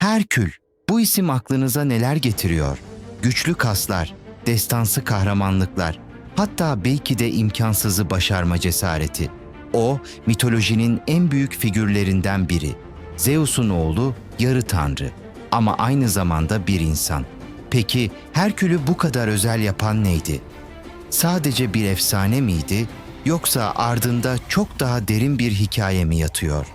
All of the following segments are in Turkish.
Herkül, bu isim aklınıza neler getiriyor? Güçlü kaslar, destansı kahramanlıklar, hatta belki de imkansızı başarma cesareti. O, mitolojinin en büyük figürlerinden biri. Zeus'un oğlu, yarı tanrı ama aynı zamanda bir insan. Peki Herkül'ü bu kadar özel yapan neydi? Sadece bir efsane miydi yoksa ardında çok daha derin bir hikaye mi yatıyor?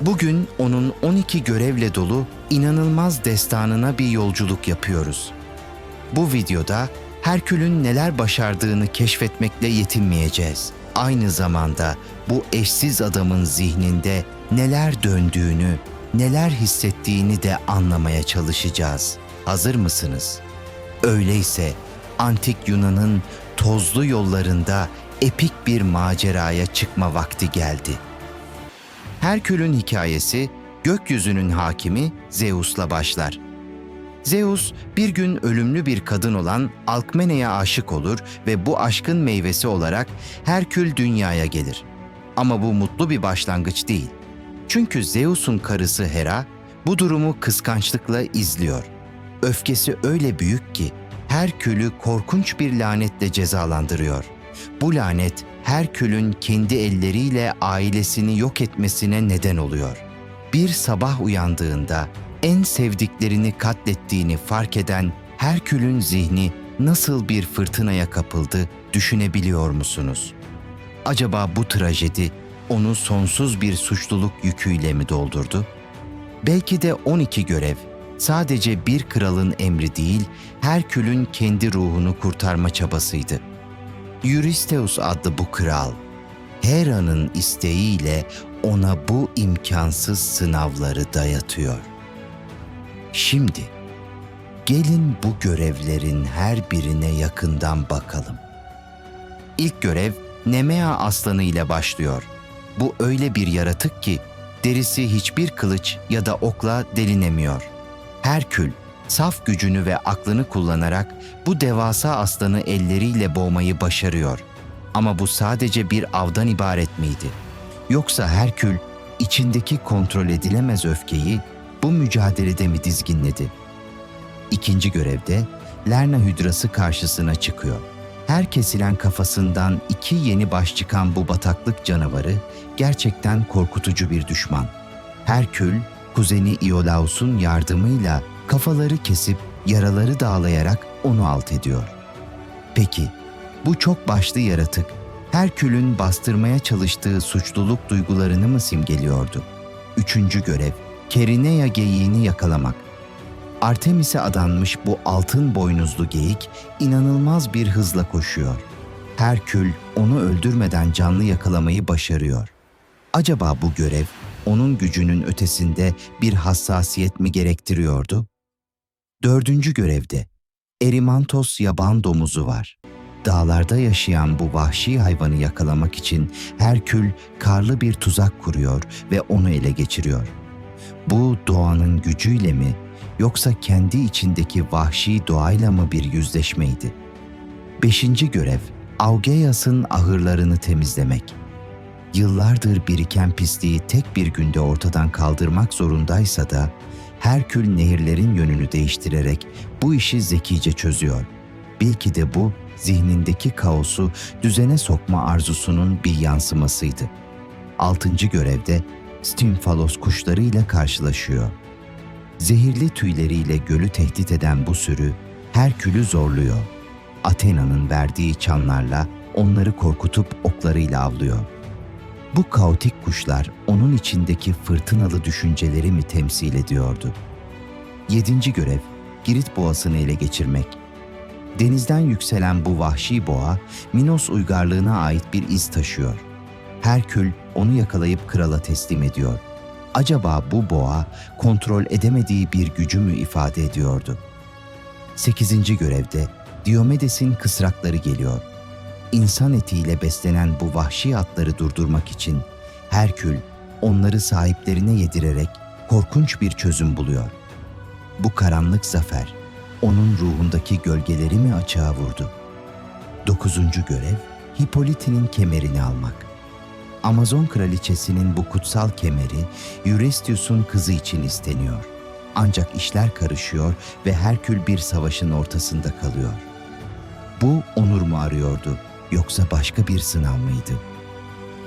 Bugün onun 12 görevle dolu inanılmaz destanına bir yolculuk yapıyoruz. Bu videoda Herkül'ün neler başardığını keşfetmekle yetinmeyeceğiz. Aynı zamanda bu eşsiz adamın zihninde neler döndüğünü, neler hissettiğini de anlamaya çalışacağız. Hazır mısınız? Öyleyse antik Yunan'ın tozlu yollarında epik bir maceraya çıkma vakti geldi. Herkül'ün hikayesi gökyüzünün hakimi Zeus'la başlar. Zeus bir gün ölümlü bir kadın olan Alkmene'ye aşık olur ve bu aşkın meyvesi olarak Herkül dünyaya gelir. Ama bu mutlu bir başlangıç değil. Çünkü Zeus'un karısı Hera bu durumu kıskançlıkla izliyor. Öfkesi öyle büyük ki Herkül'ü korkunç bir lanetle cezalandırıyor. Bu lanet Herkül'ün kendi elleriyle ailesini yok etmesine neden oluyor. Bir sabah uyandığında en sevdiklerini katlettiğini fark eden Herkül'ün zihni nasıl bir fırtınaya kapıldı düşünebiliyor musunuz? Acaba bu trajedi onu sonsuz bir suçluluk yüküyle mi doldurdu? Belki de 12 görev sadece bir kralın emri değil, Herkül'ün kendi ruhunu kurtarma çabasıydı. Eurystheus adlı bu kral, Hera'nın isteğiyle ona bu imkansız sınavları dayatıyor. Şimdi gelin bu görevlerin her birine yakından bakalım. İlk görev Nemea aslanı ile başlıyor. Bu öyle bir yaratık ki derisi hiçbir kılıç ya da okla delinemiyor. Herkül saf gücünü ve aklını kullanarak bu devasa aslanı elleriyle boğmayı başarıyor. Ama bu sadece bir avdan ibaret miydi? Yoksa Herkül içindeki kontrol edilemez öfkeyi bu mücadelede mi dizginledi? İkinci görevde Lerna hüdrası karşısına çıkıyor. Her kesilen kafasından iki yeni baş çıkan bu bataklık canavarı gerçekten korkutucu bir düşman. Herkül, kuzeni Iolaus'un yardımıyla kafaları kesip yaraları dağlayarak onu alt ediyor. Peki, bu çok başlı yaratık Herkül'ün bastırmaya çalıştığı suçluluk duygularını mı simgeliyordu? Üçüncü görev, Kerineya geyiğini yakalamak. Artemis'e adanmış bu altın boynuzlu geyik inanılmaz bir hızla koşuyor. Herkül onu öldürmeden canlı yakalamayı başarıyor. Acaba bu görev onun gücünün ötesinde bir hassasiyet mi gerektiriyordu? Dördüncü görevde Erimantos yaban domuzu var. Dağlarda yaşayan bu vahşi hayvanı yakalamak için Herkül karlı bir tuzak kuruyor ve onu ele geçiriyor. Bu doğanın gücüyle mi yoksa kendi içindeki vahşi doğayla mı bir yüzleşmeydi? Beşinci görev, Augeias'ın ahırlarını temizlemek. Yıllardır biriken pisliği tek bir günde ortadan kaldırmak zorundaysa da Herkül nehirlerin yönünü değiştirerek bu işi zekice çözüyor. Belki de bu zihnindeki kaosu düzene sokma arzusunun bir yansımasıydı. Altıncı görevde Stymfalos kuşlarıyla karşılaşıyor. Zehirli tüyleriyle gölü tehdit eden bu sürü Herkül'ü zorluyor. Athena'nın verdiği çanlarla onları korkutup oklarıyla avlıyor. Bu kaotik kuşlar onun içindeki fırtınalı düşünceleri mi temsil ediyordu? Yedinci görev, Girit boğasını ele geçirmek. Denizden yükselen bu vahşi boğa, Minos uygarlığına ait bir iz taşıyor. Herkül onu yakalayıp krala teslim ediyor. Acaba bu boğa kontrol edemediği bir gücü mü ifade ediyordu? Sekizinci görevde Diomedes'in kısrakları geliyor. İnsan etiyle beslenen bu vahşi atları durdurmak için Herkül onları sahiplerine yedirerek korkunç bir çözüm buluyor. Bu karanlık zafer onun ruhundaki gölgeleri mi açığa vurdu? Dokuzuncu görev Hipoliti'nin kemerini almak. Amazon kraliçesinin bu kutsal kemeri Eurystheus'un kızı için isteniyor. Ancak işler karışıyor ve Herkül bir savaşın ortasında kalıyor. Bu onur mu arıyordu yoksa başka bir sınav mıydı?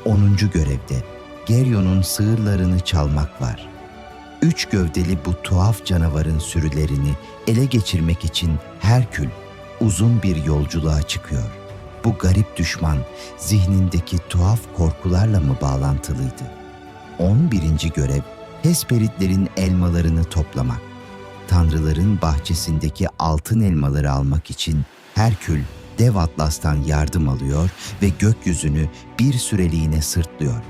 10. görevde Geryon'un sığırlarını çalmak var. Üç gövdeli bu tuhaf canavarın sürülerini ele geçirmek için Herkül uzun bir yolculuğa çıkıyor. Bu garip düşman zihnindeki tuhaf korkularla mı bağlantılıydı? 11. görev Hesperitlerin elmalarını toplamak. Tanrıların bahçesindeki altın elmaları almak için Herkül dev Atlas'tan yardım alıyor ve gökyüzünü bir süreliğine sırtlıyor.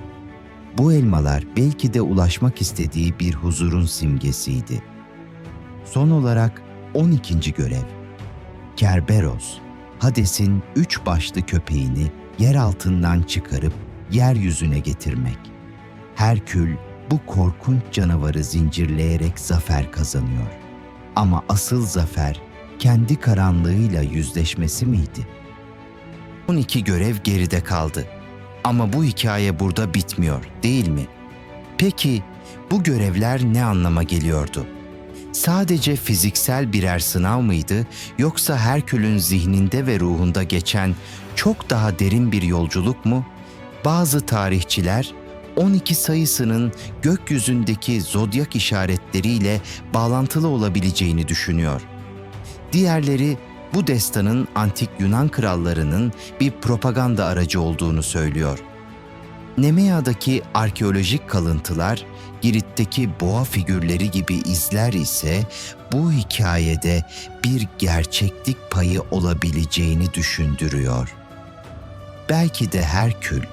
Bu elmalar belki de ulaşmak istediği bir huzurun simgesiydi. Son olarak 12. görev. Kerberos, Hades'in üç başlı köpeğini yer altından çıkarıp yeryüzüne getirmek. Herkül bu korkunç canavarı zincirleyerek zafer kazanıyor. Ama asıl zafer kendi karanlığıyla yüzleşmesi miydi? 12 görev geride kaldı. Ama bu hikaye burada bitmiyor, değil mi? Peki bu görevler ne anlama geliyordu? Sadece fiziksel birer sınav mıydı yoksa Herkül'ün zihninde ve ruhunda geçen çok daha derin bir yolculuk mu? Bazı tarihçiler 12 sayısının gökyüzündeki zodyak işaretleriyle bağlantılı olabileceğini düşünüyor. Diğerleri bu destanın antik Yunan krallarının bir propaganda aracı olduğunu söylüyor. Nemea'daki arkeolojik kalıntılar, Girit'teki boğa figürleri gibi izler ise bu hikayede bir gerçeklik payı olabileceğini düşündürüyor. Belki de Herkül,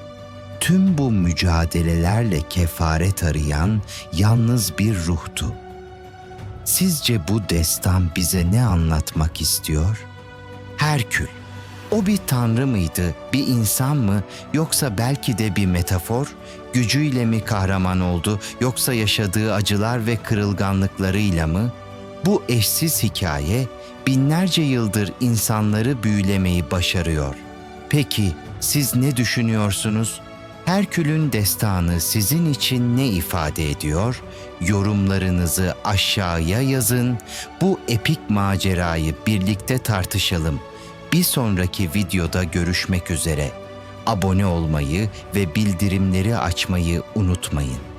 tüm bu mücadelelerle kefaret arayan yalnız bir ruhtu. Sizce bu destan bize ne anlatmak istiyor? Herkül. O bir tanrı mıydı, bir insan mı yoksa belki de bir metafor? Gücüyle mi kahraman oldu yoksa yaşadığı acılar ve kırılganlıklarıyla mı? Bu eşsiz hikaye binlerce yıldır insanları büyülemeyi başarıyor. Peki siz ne düşünüyorsunuz? Herkül'ün destanı sizin için ne ifade ediyor? Yorumlarınızı aşağıya yazın. Bu epik macerayı birlikte tartışalım. Bir sonraki videoda görüşmek üzere. Abone olmayı ve bildirimleri açmayı unutmayın.